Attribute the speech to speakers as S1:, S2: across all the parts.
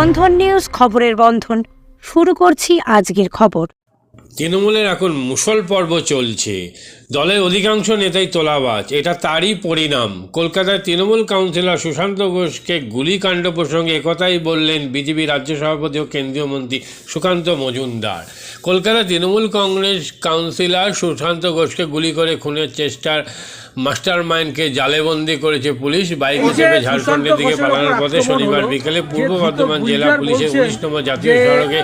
S1: বন্ধন news খবরের বন্ধন। শুরু করছি আজকের খবর।
S2: তৃণমূলের এখন মুসল পর্ব চলছে। দলের অধিকাংশ নেতাই তোলাবাজ। এটা তারই পরিণাম। কলকাতার তৃণমূল কাউন্সিলর সুশান্ত ঘোষকে গুলিকাণ্ড প্রসঙ্গে একথাই বললেন বিজেপি রাজ্য সভাপতি ও কেন্দ্রীয় মন্ত্রী সুকান্ত মজুমদার। কলকাতা তৃণমূল কংগ্রেস কাউন্সিলর সুশান্ত ঘোষকে গুলি করে খুনের চেষ্টার মাস্টার মাইন্ডকে জালেবন্দি করেছে পুলিশ বাইক হিসেবে ঝাড়খণ্ডের দিকে পালানোর পথে শনিবার বিকেলে পূর্ব বর্ধমান জেলা পুলিশের উনিশতম জাতীয় সড়কে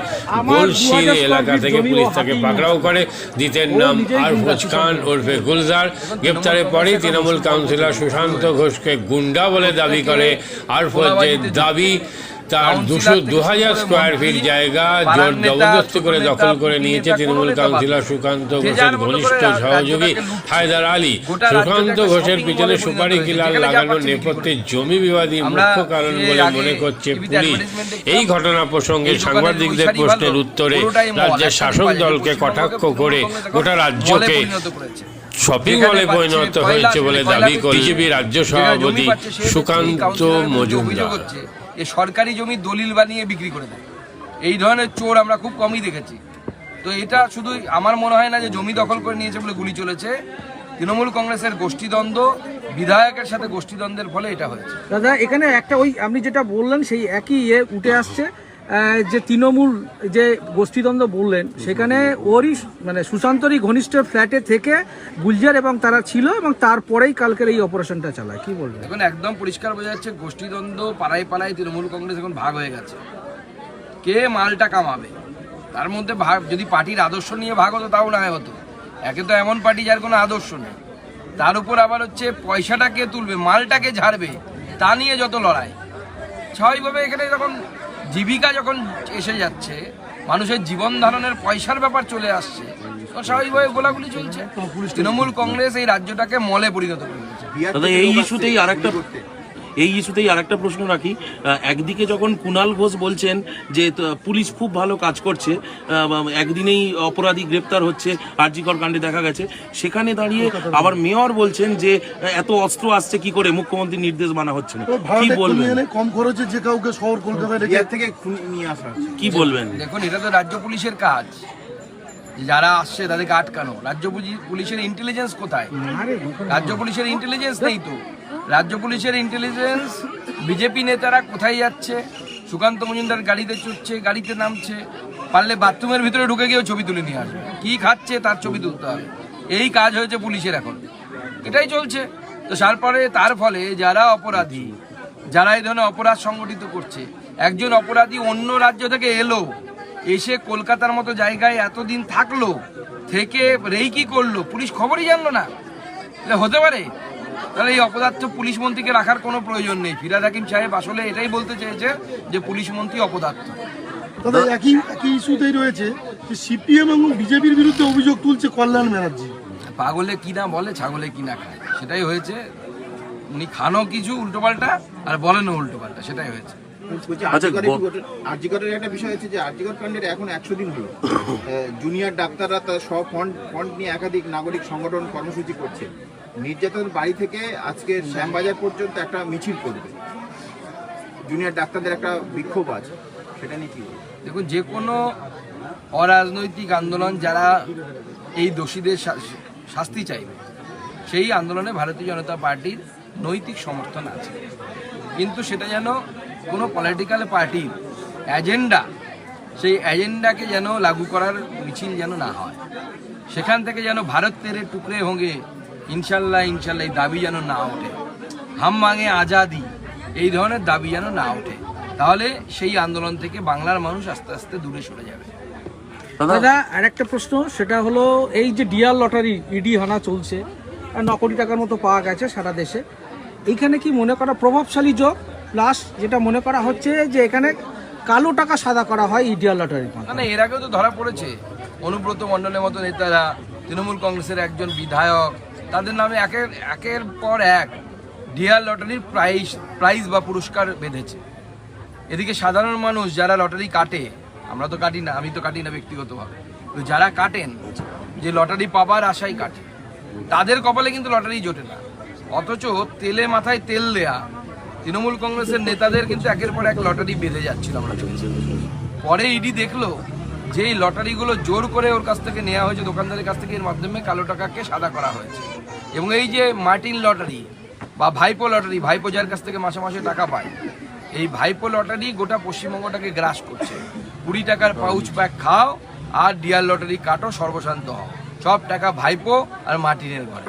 S2: গোলশির এলাকা থেকে পুলিশ তাকে পাকড়াও করে। দ্বিতের নাম আরফোজ খান ওরফে গুলজার। গ্রেপ্তারের পরেই তৃণমূল কাউন্সিলর সুশান্ত ঘোষকে গুন্ডা বলে দাবি করে। আরফোজের দাবি তার দুশো দু হাজার স্কোয়ার ফিট জায়গা জোর জবরদস্তি করে দখল করে নিয়েছে তৃণমূল কাউন্সিলর সুকান্ত ঘোষের ঘনিষ্ঠ সহযোগী হায়দার আলী। সুকান্ত ঘোষের পিছনে সুপারি কিলার লাগানোর নেপথ্যে জমি বিবাদী মুখ্য কারণ বলে মনে করছে পুলিশ। এই ঘটনা প্রসঙ্গে সাংবাদিকদের প্রশ্নের উত্তরে রাজ্যের শাসক দলকে কটাক্ষ করে গোটা রাজ্যকে শপিং মলে পরিণত হয়েছে বলে দাবি করে বিজেপি রাজ্য সভাপতি সুকান্ত মজুমদার।
S3: এ সরকারি জমি দলিল বানিয়ে বিক্রি করে দেয়। এই ধরনের চোর আমরা খুব কমই দেখেছি। তো এটা শুধু আমার মনে হয় না যে জমি দখল করে নিয়েছে বলে গুলি চলেছে। তৃণমূল কংগ্রেসের গোষ্ঠীদ্বন্দ্ব, বিধায়কের সাথে গোষ্ঠীদ্বন্দ্বের ফলে এটা হয়েছে।
S4: দাদা, এখানে একটা ওই আপনি যেটা বললেন সেই একই ইয়ে উঠে আসছে। যে তৃণমূল যে গোষ্ঠীদ্বন্দ্ব বললেন, সেখানে ওরই মানে সুশান্তরই ঘনিষ্ঠ ফ্ল্যাটে থেকে গুলজার এবং তারা ছিল এবং তারপরেই কালকের এই অপারেশনটা চালায়। কি বলবেন?
S3: এখন একদম পরিষ্কার বোঝা যাচ্ছে গোষ্ঠীদ্বন্দ্ব পাড়ায় পাড়ায় তৃণমূল কংগ্রেস এখন ভাগ হয়ে গেছে। কে মালটা কামাবে? তার মধ্যে ভাগ যদি পার্টির আদর্শ নিয়ে ভাগ হতো, তাও না হতো। একে তো এমন পার্টি যার কোনো আদর্শ নেই। তার উপর আবার হচ্ছে পয়সাটা কে তুলবে মালটাকে ঝাড়বে, তা নিয়ে যত লড়াই। স্বাভাবিকভাবে এখানে যখন জীবিকা যখন এসে যাচ্ছে, মানুষের জীবন ধারণের পয়সার ব্যাপার চলে আসছে স্বাভাবিকভাবে গোলাগুলি চলছে। তৃণমূল কংগ্রেস এই রাজ্যটাকে মলে পরিণত করে দিয়েছে।
S5: এই ইস্যুতেই আরেকটা এই ইস্যুতেই আরেকটা প্রশ্ন রাখি। একদিকে যখন কুণাল ঘোষ বলছেন যে পুলিশ খুব ভালো কাজ করছে একদিনেই অপরাধী গ্রেপ্তার হচ্ছে আরজিকর কাণ্ডে দেখা গেছে। সেখানে দাঁড়িয়ে আবার মেয়র বলছেন যে এত অস্ত্র আসছে কি করে? মুখ্যমন্ত্রীর নির্দেশ মানা হচ্ছে না। কি বলবেন?
S6: কম খরচে যে কাউকে শহর কলকাতায়
S7: থেকে খুনি নিয়ে আসা হচ্ছে।
S5: কি বলবেন?
S3: দেখুন এটা তো রাজ্য পুলিশের কাজ। যে যারা আসছে তাদেরকে আটকানো। রাজ্য পুলিশের ইন্টেলিজেন্স কোথায়? রাজ্য পুলিশের ইন্টেলিজেন্স নেই তো। রাজ্য পুলিশের ইন্টেলিজেন্স বিজেপি নেতারা কোথায় যাচ্ছে? সুকান্ত মজুমদার গাড়িতে চড়ছে গাড়িতে নামছে। পারলে বাথরুমের ভিতরে ঢুকে গিয়েও ছবি তুলে নিয়ে আসবে। কি খাচ্ছে তার ছবি তুলতে হবে। এই কাজ হয়েছে পুলিশের এখন। এটাই চলছে। তো তারপরে তার ফলে যারা অপরাধী যারা এই ধরনের অপরাধ সংগঠিত করছে একজন অপরাধী অন্য রাজ্য থেকে এলো। এসে কলকাতার মতো জায়গায় এতদিন থাকল থেকে রেই কি করল পুলিশ খবরই জানলো না। এটা হতে পারে? তাহলে এই অপদার্থ পুলিশ মন্ত্রীকে রাখার কোনো প্রয়োজন নেই। ফিরাদ হাকিম সাহেব আসলে এটাই বলতে চেয়েছে যে পুলিশ মন্ত্রী অপদার্থ।
S6: তবে একই একই ইস্যুতেই রয়েছে যে সিপিএম এবং বিজেপির বিরুদ্ধে অভিযোগ তুলছে কল্যাণ ব্যানার্জি।
S3: পাগলে কি না বলে ছাগলে কি না খায়। সেটাই হয়েছে। উনি খানও কিছু উল্টোপাল্টা আর বলেনও উল্টোপাল্টা সেটাই হয়েছে।
S5: আচ্ছা,
S7: আর্জিকরের একটা বিষয় হচ্ছে যে আর্জিকর কাণ্ডের এখন একশো দিন হলো। জুনিয়র ডাক্তাররা তার সব ফন্ড ফন্ড নিয়ে একাধিক নাগরিক সংগঠন কর্মসূচি করছে। নির্যাতন বাড়ি থেকে আজকে শ্যামবাজার পর্যন্ত একটা মিছিল করবে। জুনিয়র ডাক্তারদের একটা বিক্ষোভ আছে সেটা নিয়ে কি
S3: দেখুন যে কোনো অরাজনৈতিক আন্দোলন যারা এই দোষীদের শাস্তি চাইবে সেই আন্দোলনে ভারতীয় জনতা পার্টির নৈতিক সমর্থন আছে। কিন্তু সেটা যেন কোনো পলিটিক্যাল পার্টির এজেন্ডা সেই এজেন্ডাকে যেন লাগু করার মিছিল যেন না হয়। সেখান থেকে যেন ভারত তেরে টুকরে হোঁগে ইনশাল্লাহ ইনশাল্লাহ এই দাবি যেন না ওঠে। হাম মাঙে আজাদি এই ধরনের দাবি যেন না ওঠে। তাহলে সেই আন্দোলন থেকে বাংলার মানুষ আস্তে আস্তে দূরে সরে যাবে।
S5: দাদা
S4: আর একটা প্রশ্ন সেটা হলো এই যে ডিয়ার লটারি ইডি হানা চলছে আর ন কোটি টাকার মতো পাওয়া গেছে সারা দেশে। এইখানে কি মনে করা প্রভাবশালী যোগ প্লাস যেটা মনে করা হচ্ছে যে এখানে কালো টাকা সাদা করা হয় ইডিয়ার লটারির
S3: না
S4: মাধ্যমে।
S3: না এর আগেও তো ধরা পড়েছে। অনুব্রত মণ্ডলের মতো নেতারা, তৃণমূল কংগ্রেসের একজন বিধায়ক, তাদের নামে একের একের পর এক ডিয়ার লটারির প্রাইজ প্রাইজ বা পুরস্কার বেঁধেছে। এদিকে সাধারণ মানুষ যারা লটারি কাটে, আমরা তো কাটি না, আমি তো কাটি না ব্যক্তিগতভাবে, তো যারা কাটেন, যে লটারি পাবার আশাই কাটে, তাদের কপালে কিন্তু লটারি জোটে না। অথচ তেলে মাথায় তেল দেয়া তৃণমূল কংগ্রেসের নেতাদের কিন্তু একের পর এক লটারি বেঁধে যাচ্ছিল আমরা চলছে পরে ইডি দেখল যে এই লটারিগুলো জোর করে ওর কাছ থেকে নেওয়া হয়েছে, দোকানদারের কাছ থেকে, এর মাধ্যমে কালো টাকাকে সাদা করা হয়েছে। এবং এই যে মার্টিন লটারি বা ভাইপো লটারি, ভাইপো যার কাছ থেকে মাসে মাসে টাকা পায়, এই ভাইপো লটারি গোটা পশ্চিমবঙ্গটাকে গ্রাস করছে। কুড়ি টাকার পাউচ প্যাক খাও আর ডিয়ার লটারি কাটো, সর্বশান্ত হও। সব টাকা ভাইপো আর মার্টিনের ঘরে।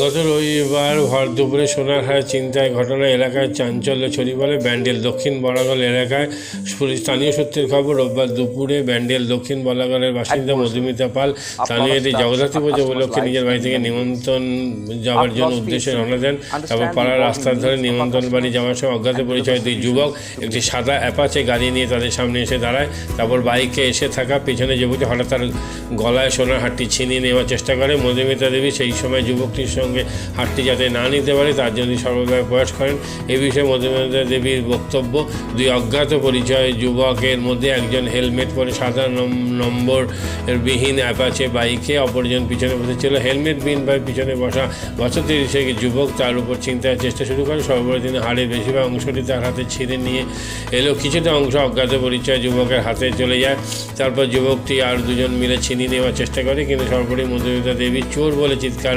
S2: গত রবিবার ভর দুপুরে সোনারহাট চিন্তায় ঘটনা এলাকায় চাঞ্চল্য ছড়িয়ে পড়ে ব্যান্ডেল। দক্ষিণ বলাগল এলাকায় পুলিশ স্থানীয় সূত্রের খবর রোববার দুপুরে ব্যান্ডেল দক্ষিণ বলাগলের বাসিন্দা মধুমিতা পাল স্থানীয় একটি জগদ্ধাত্রী পুজো উপলক্ষে নিজের বাড়ি থেকে নিমন্ত্রণ যাওয়ার জন্য উদ্দেশ্যে রওনা দেন তারপর পাড়ার রাস্তার ধরে নিমন্ত্রণ বাড়ি যাওয়ার সময় অজ্ঞাত পরিচয় দুই যুবক একটি সাদা অ্যাপাচে গাড়ি নিয়ে তাদের সামনে এসে দাঁড়ায়। তারপর বাইকে এসে থাকা পেছনে যুবকটি হঠাৎ তার গলায় সোনার হাটটি ছিনিয়ে নেওয়ার চেষ্টা করে। মধুমিতা দেবী সেই সময় যুবকটির সঙ্গে হাটটি যাতে না নিতে পারে, তার জন্য সর্বদা প্রয়াস করেন। এ বিষয়ে মধুমিতা দেবীর বক্তব্য, দুই অজ্ঞাত পরিচয় যুবকের মধ্যে একজন হেলমেট পরে সাদা নম্বর বিহীন অ্যাপাচে বাইকে অপরজন পিছনে বসেছিল হেলমেট বিহীন বাইক পিছনে বসা বছর তিরিশের যুবক তার উপর চিন্তার চেষ্টা শুরু করে। সর্বোপরি তিনি হাড়ের বেশিরভাগ অংশটি তার হাতে ছিঁড়ে নিয়ে এলো। কিছুটা অংশ অজ্ঞাত পরিচয় যুবকের হাতে চলে যায়। তারপর যুবকটি আর দুজন মিলে ছিনিয়ে নেওয়ার চেষ্টা করে, কিন্তু সর্বোপরি মধুমিতা দেবী চোর বলে চিৎকার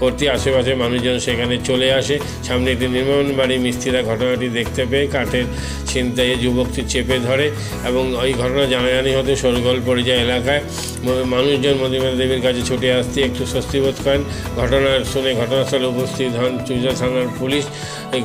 S2: করতে আশেপাশে মানুষজন সেখানে চলে আসে। সামনে একটি নির্মাণ বাড়ি মিস্ত্রিরা ঘটনাটি দেখতে পেয়ে কাঠের ছিনতাইয়ে যুবকটি চেপে ধরে এবং ওই ঘটনা জানাজানি হতে সরগোল পড়ে যায় এলাকায়। মানুষজন মধুমিতা দেবীর কাছে ছুটে আসতে একটু স্বস্তিবোধ করেন। ঘটনা শুনে ঘটনাস্থলে উপস্থিত হন চুজা থানার পুলিশ।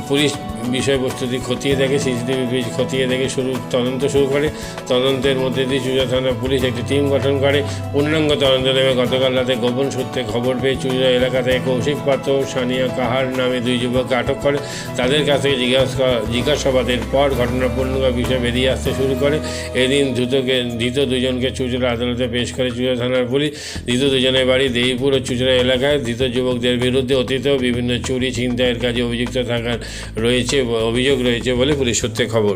S2: পুলিশ বিষয়বস্তুটি খতিয়ে দেখে সিসিটিভি খতিয়ে দেখে শুরু, তদন্ত শুরু করে, তদন্তের মধ্যে দিয়ে চুজা থানা পুলিশ একটি টিম গঠন করে। পূর্ণাঙ্গ তদন্ত নেমে গতকাল রাতে গোপন সূত্রে খবর পেয়ে চুজা এলাকা থেকে কৌশিক পাত্র সানিয়া কাহার নামে দুই যুবককে আটক করে। তাদের কাছ থেকে জিজ্ঞাসা, জিজ্ঞাসাবাদের পর ঘটনার পূর্ণাঙ্গ বিষয় বেরিয়ে আসতে শুরু করে। এদিন দ্রুতকে ধৃত দুজনকে চুচুড়া আদালতে পেশ করে চুচুড়া থানার পুলিশ। ধৃত দুজনের বাড়ি দেইপুর ও চুচুড়া এলাকায়। ধৃত যুবকদের বিরুদ্ধে অতীতেও বিভিন্ন চুরি, ছিনতাইয়ের কাজে অভিযুক্ত থাকার রয়েছে। অভিযোগ রয়েছে বলে পুলিশ সূত্রে খবর।